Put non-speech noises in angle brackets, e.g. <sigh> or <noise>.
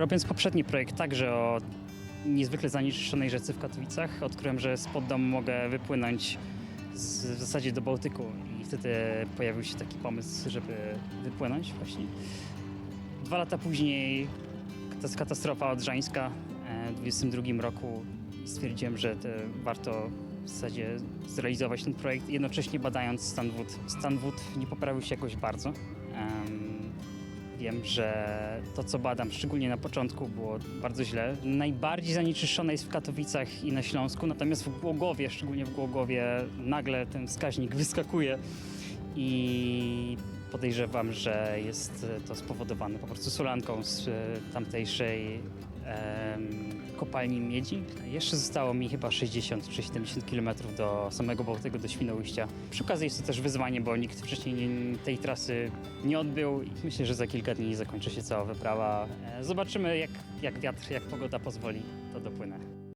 Robiąc poprzedni projekt także o niezwykle zanieczyszczonej rzece w Katowicach, odkryłem, że spod domu mogę wypłynąć z, w zasadzie do Bałtyku i wtedy pojawił się taki pomysł, żeby wypłynąć właśnie. Dwa lata później katastrofa odrzańska w 22 roku stwierdziłem, że to warto w zasadzie zrealizować ten projekt, jednocześnie badając stan wód. Stan wód nie poprawił się jakoś bardzo. Em, Wiem, że to, co badam, szczególnie na początku, było bardzo źle. Najbardziej zanieczyszczone jest w Katowicach i na Śląsku, natomiast w Głogowie, szczególnie w Głogowie, nagle ten wskaźnik <laughs> wyskakuje i podejrzewam, że jest to spowodowane po prostu solanką z tamtejszej kopalni miedzi. Jeszcze zostało mi chyba 60 czy 70 km do samego Bałtyku, do Świnoujścia. Przy okazji jest to też wyzwanie, bo nikt wcześniej nie, tej trasy nie odbył myślę, że za kilka dni zakończy się cała wyprawa. E, Zobaczymy jak, jak wiatr, jak pogoda pozwoli, to dopłynę.